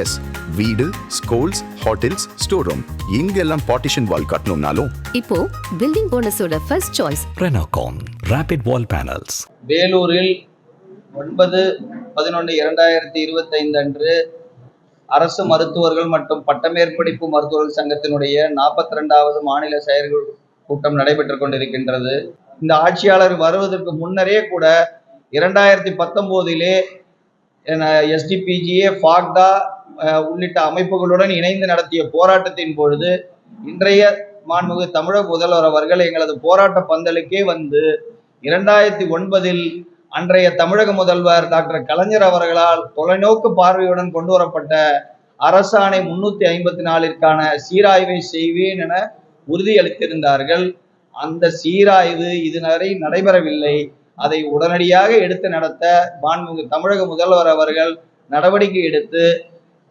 S வீடு schools hotels store room இங்கெல்லாம் partition wall கட்டணும்னாலும். இப்போ building போனஸோட first choice Renocon Rapid Wall Panels. வேலூரில் ஒன்பது பதினொன்று இரண்டாயிரத்தி இருபத்தைந்து அன்று அரசு மருத்துவர்கள் மற்றும் பட்டமேற்படிப்பு மருத்துவர்கள் சங்கத்தினுடைய நாற்பத்தி ரெண்டாவது மாநில செயற்குழு கூட்டம் நடைபெற்று கொண்டிருக்கின்றது. இந்த ஆட்சியாளர் வருவதற்கு முன்னரே கூட இரண்டாயிரத்தி பத்தொம்போதிலே எஸ்டிபிஜிஏ ஃபாக்டா உள்ளிட்ட அமைப்புகளுடன் இணைந்து நடத்திய போராட்டத்தின் பொழுது இன்றைய மாண்புமிகு தமிழக முதல்வர் அவர்கள் எங்களது போராட்ட பந்தலுக்கே வந்து இரண்டாயிரத்தி ஒன்பதில் அன்றைய தமிழக முதல்வர் டாக்டர் கலைஞர் அவர்களால் தொலைநோக்கு பார்வையுடன் கொண்டு வரப்பட்ட அரசாணை முன்னூத்தி ஐம்பத்தி நாலிற்கான சீராய்வை செய்வேன் என உறுதியளித்திருந்தார்கள். அந்த சீராய்வு இதுவரை நடைபெறவில்லை. அதை உடனடியாக எடுத்து நடத்த மாண்புமிகு தமிழக முதல்வர் அவர்கள் நடவடிக்கை எடுத்து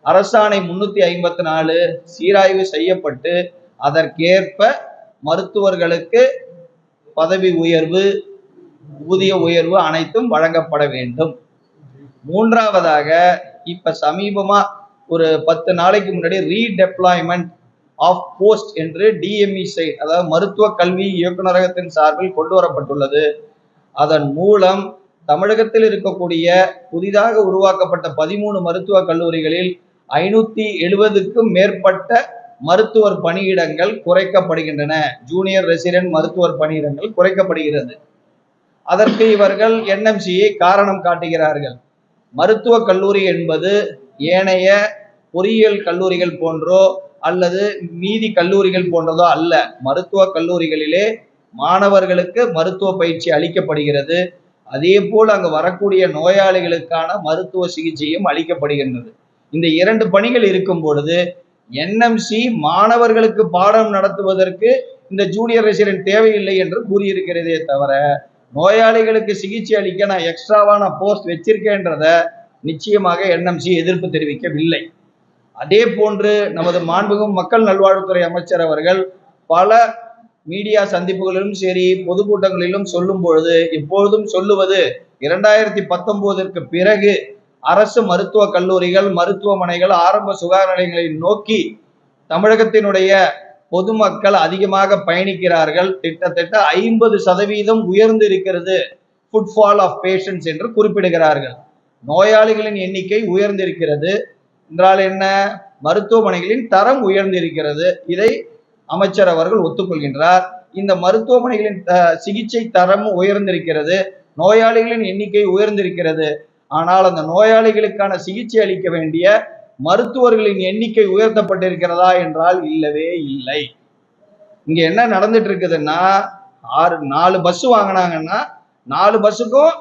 அரசாணை முன்னூத்தி ஐம்பத்தி நாலு சீராய்வு செய்யப்பட்டு அதற்கேற்ப மருத்துவர்களுக்கு பதவி உயர்வு ஊதிய உயர்வு அனைத்தும் வழங்கப்பட வேண்டும். மூன்றாவதாக இப்ப சமீபமா ஒரு பத்து நாளைக்கு முன்னாடி ரீடெப்ளாய்மெண்ட் ஆஃப் போஸ்ட் என்று டிஎம்இ சைட் அதாவது மருத்துவ கல்வி இயக்குநரகத்தின் சார்பில் கொண்டு வரப்பட்டுள்ளது. அதன் மூலம் தமிழகத்தில் இருக்கக்கூடிய புதிதாக உருவாக்கப்பட்ட பதிமூணு மருத்துவக் கல்லூரிகளில் ஐநூத்தி எழுபதுக்கும் மேற்பட்ட மருத்துவர் பணியிடங்கள் குறைக்கப்படுகின்றன. ஜூனியர் ரெசிடென்ட் மருத்துவர் பணியிடங்கள் குறைக்கப்படுகிறது. அதற்கு இவர்கள் என்எம்சியை காரணம் காட்டுகிறார்கள். மருத்துவக் கல்லூரி என்பது ஏனைய பொறியியல் கல்லூரிகள் போன்றோ அல்லது மீதி கல்லூரிகள் போன்றதோ அல்ல. மருத்துவக் கல்லூரிகளிலே மாணவர்களுக்கு மருத்துவ பயிற்சி அளிக்கப்படுகிறது. அதே போல் அங்கு வரக்கூடிய நோயாளிகளுக்கான மருத்துவ சிகிச்சையும் அளிக்கப்படுகின்றது. இந்த இரண்டு பணிகள் இருக்கும் பொழுது என்எம்சி மாணவர்களுக்கு பாடம் நடத்துவதற்கு இந்த ஜூனியர் ரெசிடென்ட் தேவையில்லை என்று கூறியிருக்கிறதே தவிர நோயாளிகளுக்கு சிகிச்சை அளிக்க நான் எக்ஸ்ட்ராவான போஸ்ட் வச்சிருக்கேன்றத நிச்சயமாக என்எம்சி எதிர்ப்பு தெரிவிக்கவில்லை. அதே போன்று நமது மாண்புகும் மக்கள் நல்வாழ்வுத்துறை அமைச்சர் அவர்கள் பல மீடியா சந்திப்புகளிலும் சரி பொதுக்கூட்டங்களிலும் சொல்லும் பொழுது எப்பொழுதும் சொல்லுவது இரண்டாயிரத்தி பத்தொன்பதற்கு பிறகு அரசு மருத்துவ கல்லூரிகள் மருத்துவமனைகள் ஆரம்ப சுகாதார நிலையங்களை நோக்கி தமிழகத்தினுடைய பொதுமக்கள் அதிகமாக பயணிக்கிறார்கள். கிட்டத்தட்ட ஐம்பது சதவீதம் உயர்ந்து இருக்கிறது. ஃபுட்ஃபால் ஆஃப் பேஷண்ட்ஸ் என்று குறிப்பிடுகிறார்கள். நோயாளிகளின் எண்ணிக்கை உயர்ந்திருக்கிறது என்றால் என்ன? மருத்துவமனைகளின் தரம் உயர்ந்திருக்கிறது இதை அமைச்சர் அவர்கள் ஒத்துக்கொள்கின்றார். இந்த மருத்துவமனைகளின் த- சிகிச்சை தரம் உயர்ந்திருக்கிறது. நோயாளிகளின் எண்ணிக்கை உயர்ந்திருக்கிறது. ஆனால் அந்த நோயாளிகளுக்கான சிகிச்சை அளிக்க வேண்டிய மருத்துவர்களின் எண்ணிக்கை உயர்த்தப்பட்டிருக்கிறதா என்றால் இல்லவே இல்லை. இங்க என்ன நடந்துட்டு இருக்குதுன்னா ஆறு நாலு பஸ் வாங்கினாங்கன்னா நாலு பஸ்ஸுக்கும்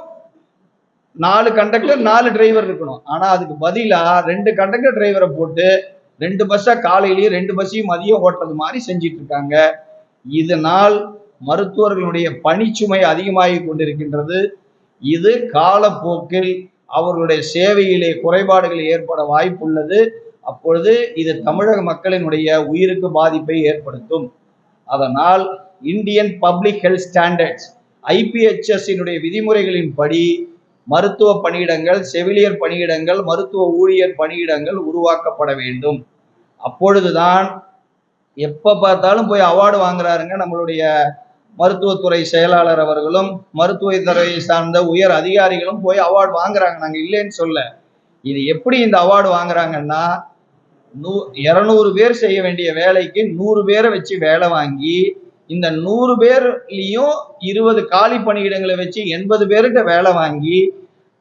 நாலு கண்டக்டர் நாலு டிரைவர் இருக்கணும். ஆனா அதுக்கு பதிலா ரெண்டு கண்டக்டர் டிரைவரை போட்டு ரெண்டு பஸ்ஸை காலையிலயும் ரெண்டு பஸ்ஸையும் மதியம் ஓட்டுறது மாதிரி செஞ்சிட்டு இருக்காங்க இதனால் மருத்துவர்களுடைய பணிச்சுமை அதிகமாகி கொண்டிருக்கின்றது. இது காலப்போக்கில் அவர்களுடைய சேவையிலே குறைபாடுகள் ஏற்பட வாய்ப்புள்ளது. அப்பொழுது இது தமிழக மக்களினுடைய உயிருக்கு பாதிப்பை ஏற்படுத்தும். அதனால் இந்தியன் பப்ளிக் ஹெல்த் ஸ்டாண்டர்ட்ஸ் ஐபிஹெச்எஸ்ஸினுடைய விதிமுறைகளின்படி மருத்துவ பணியிடங்கள் செவிலியர் பணியிடங்கள் மருத்துவ ஊழியர் பணியிடங்கள் உருவாக்கப்பட வேண்டும். அப்பொழுதுதான் எப்ப பார்த்தாலும் போய் அவார்டு வாங்குறாருங்க நம்மளுடைய மருத்துவத்துறை செயலாளர் அவர்களும் மருத்துவத்துறை சார்ந்த உயர் அதிகாரிகளும் போய் அவார்டு வாங்குறாங்க. நாங்கள் இல்லைன்னு சொல்ல. இது எப்படி இந்த அவார்டு வாங்குறாங்கன்னா நூ இரநூறு பேர் செய்ய வேண்டிய வேலைக்கு நூறு பேரை வச்சு வேலை வாங்கி இந்த நூறு பேர்லேயும் இருபது காலி பணியிடங்களை வச்சு எண்பது பேர்கிட்ட வேலை வாங்கி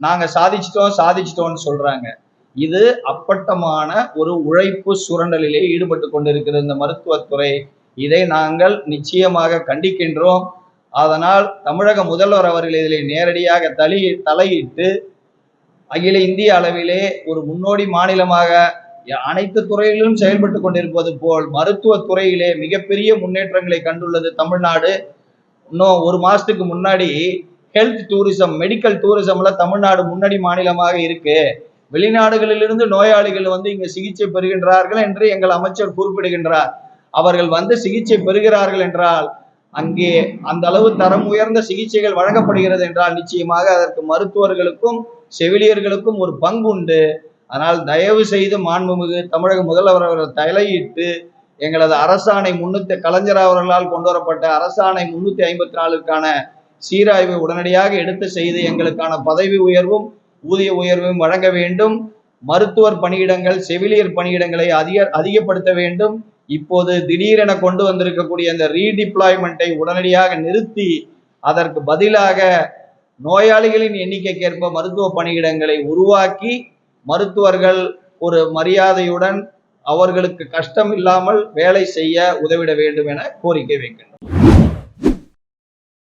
நாங்கள் சாதிச்சிட்டோம் சாதிச்சிட்டோம்னு சொல்கிறாங்க இது அப்பட்டமான ஒரு உழைப்பு சுரண்டலிலே ஈடுபட்டு கொண்டிருக்கிறது இந்த மருத்துவத்துறை இதை நாங்கள் நிச்சயமாக கண்டிக்கின்றோம். அதனால் தமிழக முதல்வர் அவர்கள் இதில் நேரடியாக தலி தலையிட்டு அகில இந்திய அளவிலே ஒரு முன்னோடி மாநிலமாக அனைத்து துறைகளிலும் செயல்பட்டு கொண்டிருப்பது போல் மருத்துவத் துறையிலே மிகப்பெரிய முன்னேற்றங்களை கண்டுள்ளது தமிழ்நாடு. இன்னும் ஒரு மாசத்துக்கு முன்னாடி ஹெல்த் டூரிசம் மெடிக்கல் டூரிசம்ல தமிழ்நாடு முன்னணி மாநிலமாக இருக்கு. வெளிநாடுகளிலிருந்து நோயாளிகள் வந்து இங்க சிகிச்சை பெறுகின்றார்கள் என்று எங்கள் அமைச்சர் குறிப்பிடுகின்றார். அவர்கள் வந்து சிகிச்சை பெறுகிறார்கள் என்றால் அங்கே அந்த அளவு தரம் உயர்ந்த சிகிச்சைகள் வழங்கப்படுகிறது என்றால் நிச்சயமாக அதற்கு மருத்துவர்களுக்கும் செவிலியர்களுக்கும் ஒரு பங்கு உண்டு. அதனால் தயவு செய்து மாண்புமிகு தமிழக முதல்வர் அவர்கள் தலையிட்டு எங்களது அரசாணை முன்னூத்தி கலைஞர் அவர்களால் கொண்டு வரப்பட்ட அரசாணை முன்னூத்தி ஐம்பத்தி நாலுக்கான சீராய்வை உடனடியாக எடுத்து செய்து எங்களுக்கான பதவி உயர்வும் ஊதிய உயர்வும் வழங்க வேண்டும். மருத்துவர் பணியிடங்கள் செவிலியர் பணியிடங்களை அதிக அதிகப்படுத்த வேண்டும். இப்போது திடீரென கொண்டு வந்திருக்கக்கூடிய அந்த ரீடிப்ளாய்மெண்ட்டை உடனடியாக நிறுத்தி அதற்கு பதிலாக நோயாளிகளின் எண்ணிக்கைக்கேற்ப மருத்துவ பணியிடங்களை உருவாக்கி மருத்துவர்கள் ஒரு மரியாதையுடன் அவர்களுக்கு கஷ்டம் இல்லாமல் வேலை செய்ய உதவிட வேண்டும் என கோரிக்கை வைக்கின்றனர்